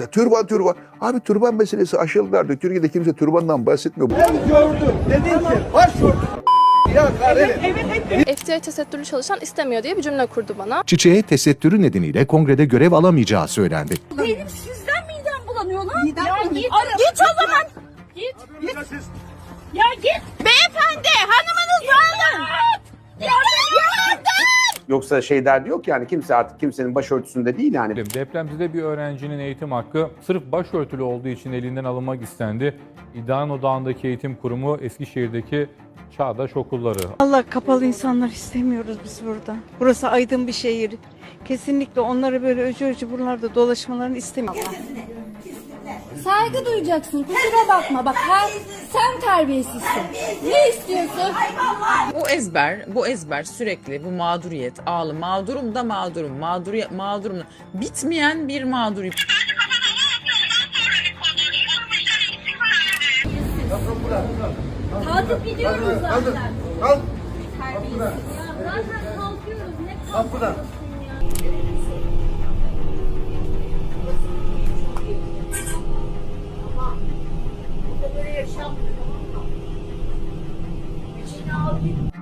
Mesela türban türban. Abi türban meselesi aşıldılar. Türkiye'de kimse türbandan bahsetmiyor. FTI tesettürlü çalışan istemiyor diye bir cümle kurdu bana. Çiçeğe tesettürü nedeniyle kongrede görev alamayacağı söylendi. Benim sizden midem bulanıyor lan. ya git. Git o zaman. Git. Git. Ya git. Beyefendi hanımınız bağlı. Yoksa şey derdi yok yani kimse artık kimsenin başörtüsünde değil yani. Depremzede bir öğrencinin eğitim hakkı sırf başörtülü olduğu için elinden alınmak istendi. İddianın odağındaki eğitim kurumu Eskişehir'deki Çağdaş Okulları. Allah kapalı insanlar istemiyoruz biz burada. Burası aydın bir şehir. Kesinlikle onları böyle öcü öcü buralarda dolaşmalarını istemiyorum. Saygı duyacaksın kusura bakma bak her, sen terbiyesizsin. Ne istiyorsun? Bu ezber, bu ezber sürekli bu mağduriyet, ağlı mağdurum da mağdurum, mağduriyet mağdurum da bitmeyen bir mağduriyet. Kalkıp gidiyoruz zaten. Terbiyesiz. Ya zaten kalkıyoruz. Ne kalkıyorsun ya? Böyle yaşam. İçine al git.